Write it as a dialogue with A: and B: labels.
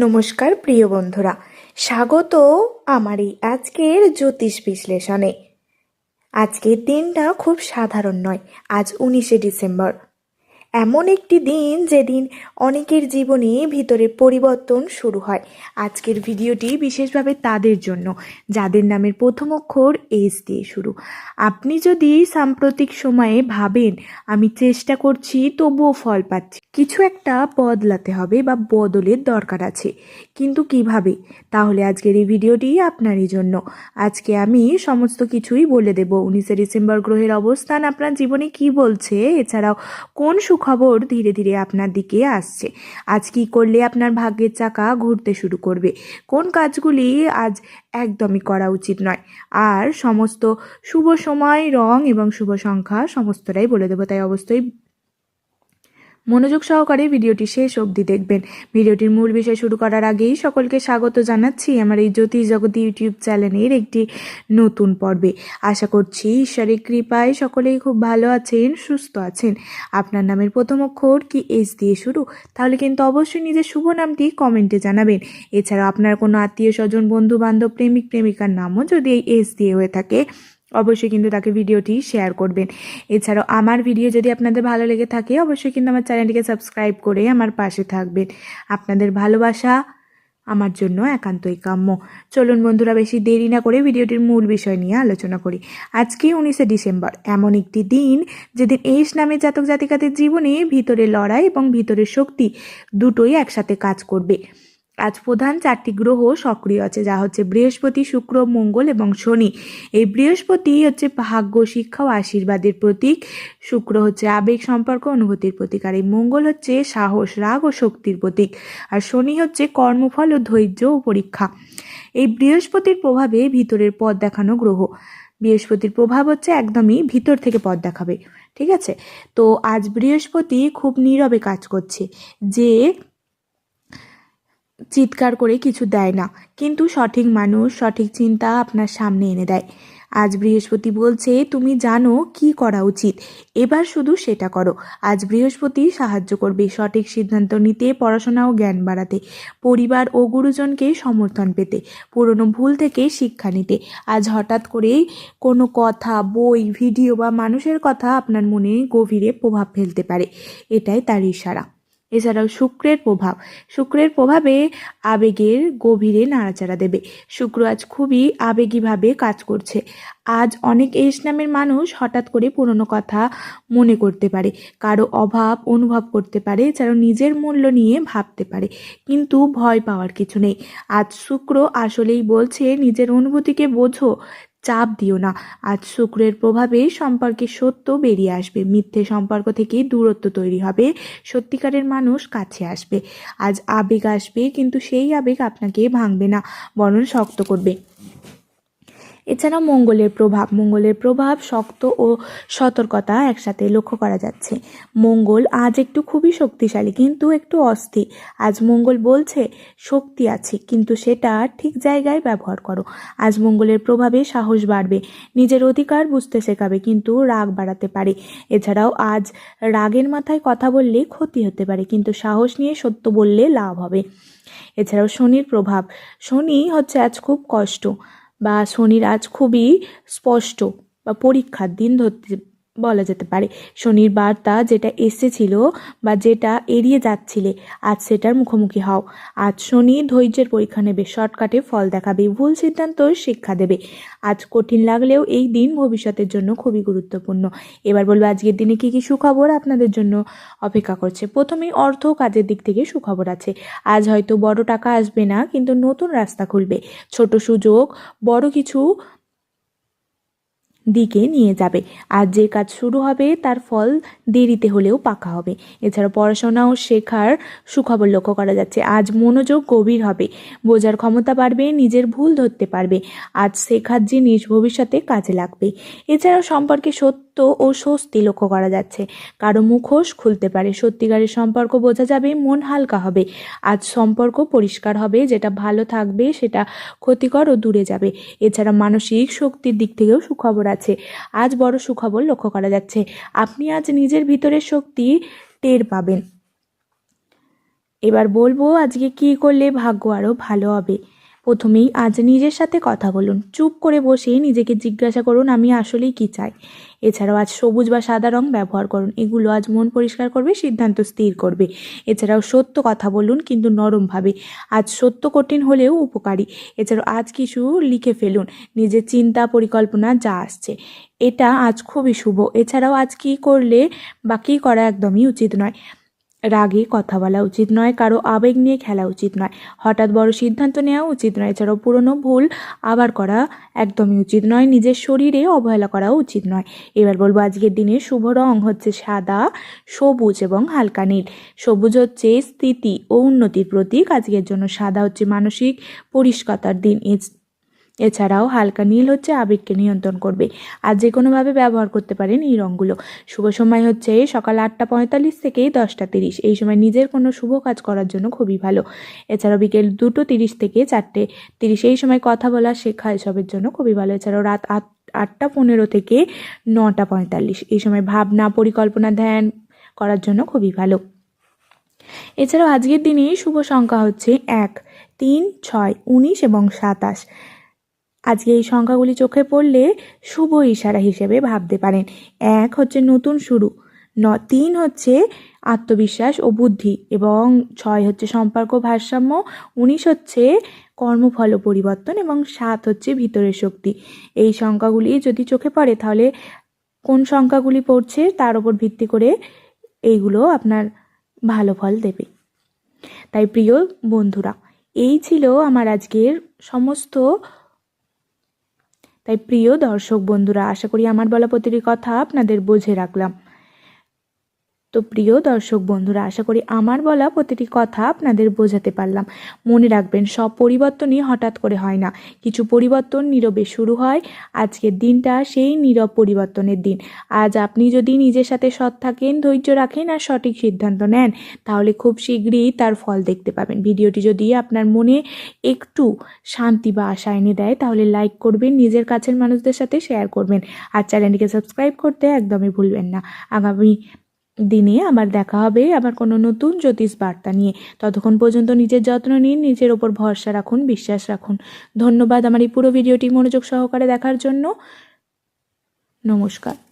A: নমস্কার, প্রিয় বন্ধুরা। স্বাগত আমার এই আজকের জ্যোতিষ বিশ্লেষণে। আজকের দিনটা খুব সাধারণ নয়, আজ উনিশে ডিসেম্বর। এমন একটি দিন যেদিন অনেকের জীবনে ভিতরে পরিবর্তন শুরু হয়। আজকের ভিডিওটি বিশেষভাবে তাদের জন্য, যাদের নামের প্রথম অক্ষর এস দিয়ে শুরু। আপনি যদি সাম্প্রতিক সময়ে ভাবেন, আমি চেষ্টা করছি, তবুও ফল পাচ্ছি। কিছু একটা বদলাতে হবে বা বদলের দরকার আছে। কিন্তু কীভাবে? তাহলে আজকের এই ভিডিওটি আপনারই জন্য। আজকে আমি সমস্ত কিছুই বলে দেব। উনিশে ডিসেম্বর গ্রহের অবস্থান, আপনার জীবনে কি বলছে? এছাড়াও কোন সুখবর ধীরে ধীরে আপনার দিকে আসছে। আজ কি করলে আপনার ভাগ্যের চাকা ঘুরতে শুরু করবে? কোন কাজগুলি আজ একদমই করা উচিত নয়। আর সমস্ত শুভ সময়, রং এবং শুভ সংখ্যা সমস্তটাই বলে দেবো, তাই অবশ্যই মনোযোগ সহকারে ভিডিওটি শেষ অবধি দেখবেন। ভিডিওটির মূল বিষয় শুরু করার আগেই সকলকে স্বাগত জানাচ্ছি আমার এই জ্যোতিষ জগতী ইউটিউব চ্যানেলের একটি নতুন পর্বে। আশা করছি ঈশ্বরের কৃপায় সকলেই খুব ভালো আছেন, সুস্থ আছেন। আপনার নামের প্রথম অক্ষর কি এস দিয়ে শুরু? তাহলে কিন্তু অবশ্যই নিজের শুভ নামটি কমেন্টে জানাবেন। এছাড়াও আপনার কোনো আত্মীয় স্বজন বন্ধু বান্ধব প্রেমিক প্রেমিকার নামও যদি এই এস দিয়ে হয়ে থাকে অবশ্যই কিন্তু তাকে ভিডিওটি শেয়ার করবেন। এছাড়াও আমার ভিডিও যদি আপনাদের ভালো লেগে থাকে, অবশ্যই কিন্তু আমার চ্যানেলটিকে সাবস্ক্রাইব করে আমার পাশে থাকবেন। আপনাদের ভালোবাসা আমার জন্য একান্তই কাম্য। চলুন বন্ধুরা, বেশি দেরি না করে ভিডিওটির মূল বিষয় নিয়ে আলোচনা করি। আজকে উনিশে ডিসেম্বর, এমন একটি দিন যেদিন এস নামে জাতক জাতিকাদের জীবনে ভিতরে লড়াই এবং ভিতরের শক্তি দুটোই একসাথে কাজ করবে। আজ প্রধান চারটি গ্রহ সক্রিয় আছে, যা হচ্ছে বৃহস্পতি, শুক্র, মঙ্গল এবং শনি। এই বৃহস্পতি হচ্ছে ভাগ্য, শিক্ষা ও আশীর্বাদের প্রতীক। শুক্র হচ্ছে আবেগ, সম্পর্ক, অনুভূতির প্রতীক। আর এই মঙ্গল হচ্ছে সাহস, রাগ ও শক্তির প্রতীক। আর শনি হচ্ছে কর্মফল ও ধৈর্য ও পরীক্ষা। এই বৃহস্পতির প্রভাবে ভিতরের পথ দেখানো গ্রহ। বৃহস্পতির প্রভাব হচ্ছে একদমই ভিতর থেকে পথ দেখাবে। ঠিক আছে? তো আজ বৃহস্পতি খুব নীরবে কাজ করছে। যে চিৎকার করে কিছু দেয় না। কিন্তু সঠিক মানুষ, সঠিক চিন্তা আপনার সামনে এনে দেয়। আজ বৃহস্পতি বলছে, তুমি জানো কি করা উচিত। এবার শুধু সেটা করো। আজ বৃহস্পতি সাহায্য করবে সঠিক সিদ্ধান্ত নিতে, পড়াশোনা ও জ্ঞান বাড়াতে, পরিবার ও গুরুজনকে সমর্থন পেতে, পুরনো ভুল থেকে শিক্ষা নিতে। আজ হঠাৎ করেই কোনো কথা, বই, ভিডিও বা মানুষের কথা আপনার মনে গভীরে প্রভাব ফেলতে পারে। এটাই তার ইশারা। এছাড়াও শুক্রের প্রভাব। শুক্রের প্রভাবে আবেগের গভীরে নাড়াচাড়া দেবে। শুক্র আজ খুবই আবেগীভাবে কাজ করছে। আজ অনেক এস নামের মানুষ হঠাৎ করে পুরনো কথা মনে করতে পারে, কারও অভাব অনুভব করতে পারে, এছাড়াও নিজের মূল্য নিয়ে ভাবতে পারে, কিন্তু ভয় পাওয়ার কিছু নেই। আজ শুক্র আসলেই বলছে, নিজের অনুভূতিকে বোঝো চাপ দিও না। আজ শুক্রের প্রভাবে সম্পর্কে সত্য বেরিয়ে আসবে। মিথ্যে সম্পর্ক থেকে দূরত্ব তৈরি হবে। সত্যিকারের মানুষ কাছে আসবে। আজ আবেগ আসবে, কিন্তু সেই আবেগ আপনাকে ভাঙবে না, বরং শক্ত করবে। এছাড়া মঙ্গলের প্রভাব মঙ্গলের প্রভাব, শক্ত ও সতর্কতা একসাথে লক্ষ্য করা যাচ্ছে। মঙ্গল আজ একটু খুবই শক্তিশালী, কিন্তু একটু অস্থির। আজ মঙ্গল বলছে, শক্তি আছে, কিন্তু সেটা ঠিক জায়গায় ব্যবহার করো। আজ মঙ্গলের প্রভাবে সাহস বাড়বে, নিজের অধিকার বুঝতে শেখাবে, কিন্তু রাগ বাড়াতে পারে। এছাড়াও আজ রাগের মাথায় কথা বললে ক্ষতি হতে পারে, কিন্তু সাহস নিয়ে সত্য বললে লাভ হবে। এছাড়াও শনির প্রভাব, শনি হচ্ছে আজ খুব কষ্ট। বা শনি আজ খুবই স্পষ্ট বা পরীক্ষার দিন ধরতে বলা যেতে পারে। শনির বার্তা যেটা এসেছিল বা যেটা এড়িয়ে যাচ্ছিলে, আজ সেটার মুখোমুখি হও। আজ শনি ধৈর্যের পরীক্ষা নেবে, শর্টকাটে ফল দেখাবে, ভুল সিদ্ধান্ত শিক্ষা দেবে। আজ কঠিন লাগলেও এই দিন ভবিষ্যতের জন্য খুবই গুরুত্বপূর্ণ। এবার বলব, আজকের দিনে কী কী সুখবর আপনাদের জন্য অপেক্ষা করছে? প্রথমেই অর্থ কাজের দিক থেকে সুখবর আছে। আজ হয়তো বড় টাকা আসবে না, কিন্তু নতুন রাস্তা খুলবে। ছোট সুযোগ, বড় কিছু দিকে নিয়ে যাবে। আর যে কাজ শুরু হবে, তার ফল দেরিতে হলেও পাকা হবে। এছাড়া পড়াশোনা ও শেখার সুখবর লক্ষ্য করা যাচ্ছে। আজ মনোযোগ গভীর হবে। বোঝার ক্ষমতা বাড়বে, নিজের ভুল ধরতে পারবে। আজ শেখার জিনিস ভবিষ্যতে কাজে লাগবে। এছাড়াও সম্পর্কে সত্য ও স্বস্তি লক্ষ্য করা যাচ্ছে। কারও মুখোশ খুলতে পারে। সত্যিকারের সম্পর্ক বোঝা যাবে, মন হালকা হবে। আজ সম্পর্ক পরিষ্কার হবে, যেটা ভালো থাকবে, সেটা ক্ষতিকর ও দূরে যাবে। এছাড়া মানসিক শক্তির দিক থেকেও সুখবর আছে। আজ বড় সুখবর লক্ষ্য করা যাচ্ছে। আপনি আজ নিজের ভিতরের শক্তি টের পাবেন। এবার বলব আজকে কি করলে ভাগ্য আরও ভালো হবে। প্রথমেই আজ নিজের সাথে কথা বলুন। চুপ করে বসে নিজেকে জিজ্ঞাসা করুন, আমি আসলেই কি চাই? এছাড়াও আজ সবুজ বা সাদা রং ব্যবহার করুন। এগুলো আজ মন পরিষ্কার করবে, সিদ্ধান্ত স্থির করবে। এছাড়াও সত্য কথা বলুন, কিন্তু নরমভাবে আজ সত্য কঠিন হলেও উপকারী। এছাড়াও আজ কিছু লিখে ফেলুন। নিজের চিন্তা, পরিকল্পনা যা আসছে। এটা আজ খুবই শুভ। এছাড়াও আজ কী করলে বা কী করা একদমই উচিত নয়। রাগে কথা বলা উচিত নয়, কারও আবেগ নিয়ে খেলা উচিত নয়। হঠাৎ বড় সিদ্ধান্ত নেওয়া উচিত নয়, এছাড়াও পুরনো ভুল আবার করা একদমই উচিত নয়, নিজের শরীরে অবহেলা করাও উচিত নয়। এবার বলব আজকের দিনে শুভ রং হচ্ছে সাদা, সবুজ এবং হালকা নীল। সবুজ হচ্ছে স্থিতি ও উন্নতির প্রতীক। আজকের জন্য সাদা হচ্ছে মানসিক পরিষ্কারতার দিন। এছাড়াও হালকা নীল হচ্ছে আবেগকে নিয়ন্ত্রণ করবে আর যে কোনোভাবে ব্যবহার করতে পারেন এই রঙগুলো। শুভ সময় হচ্ছে সকাল আটটা পঁয়তাল্লিশ থেকে দশটা তিরিশ। এই সময় নিজের কোনো শুভ কাজ করার জন্য খুবই ভালো। এছাড়াও বিকেল দুটো তিরিশ থেকে চারটে তিরিশ। এই সময় কথা বলা শেখা এসবের জন্য খুবই ভালো। এছাড়াও রাত আট, আটটা পনেরো থেকে নটা পঁয়তাল্লিশ। এই সময় ভাবনা, পরিকল্পনা, ধ্যান করার জন্য খুবই ভালো। এছাড়াও আজকের দিনে শুভ সংখ্যা হচ্ছে এক, তিন, ছয়, উনিশ এবং সাতাশ। আজকে এই সংখ্যাগুলি চোখে পড়লে শুভ ইশারা হিসেবে ভাবতে পারেন। এক হচ্ছে নতুন শুরু, ন, তিন হচ্ছে আত্মবিশ্বাস ও বুদ্ধি, এবং ছয় হচ্ছে সম্পর্ক ভারসাম্য, উনিশ হচ্ছে কর্মফল পরিবর্তন, এবং সাত হচ্ছে ভিতরের শক্তি। এই সংখ্যাগুলি যদি চোখে পড়ে, তাহলে কোন সংখ্যাগুলি পড়ছে তার উপর ভিত্তি করে এইগুলো আপনার ভালো ফল দেবে। তাই প্রিয় বন্ধুরা, এই ছিল আমার আজকের সমস্ত তাই প্রিয় দর্শক বন্ধুরা আশা করি আমার বলা প্রতিটি কথা আপনাদের বুঝে রাখলাম। তো প্রিয় দর্শক বন্ধুরা, আশা করি আমার বলা প্রতিটি কথা আপনাদের বোঝাতে পারলাম। মনে রাখবেন, সব পরিবর্তনই হঠাৎ করে হয় না। কিছু পরিবর্তন নীরবে শুরু হয়, আজকের দিনটা সেই নীরব পরিবর্তনের দিন। আজ আপনি যদি নিজের সাথে সৎ থাকেন, ধৈর্য রাখেন আর সঠিক সিদ্ধান্ত নেন, তাহলে খুব শীঘ্রই তার ফল দেখতে পাবেন। ভিডিওটি যদি আপনার মনে একটু শান্তি বা আশা এনে দেয়, তাহলে লাইক করবেন, নিজের কাছের মানুষদের সাথে শেয়ার করবেন। আর চ্যানেলটিকে সাবস্ক্রাইব করতে একদমই ভুলবেন না। আগামী দিনে আবার দেখা হবে আবার কোনো নতুন জ্যোতিষ বার্তা নিয়ে। ততক্ষণ পর্যন্ত নিজের যত্ন নিন, নিজের ওপর ভরসা রাখুন, বিশ্বাস রাখুন। ধন্যবাদ আমার এই পুরো ভিডিওটি মনোযোগ সহকারে দেখার জন্য। নমস্কার।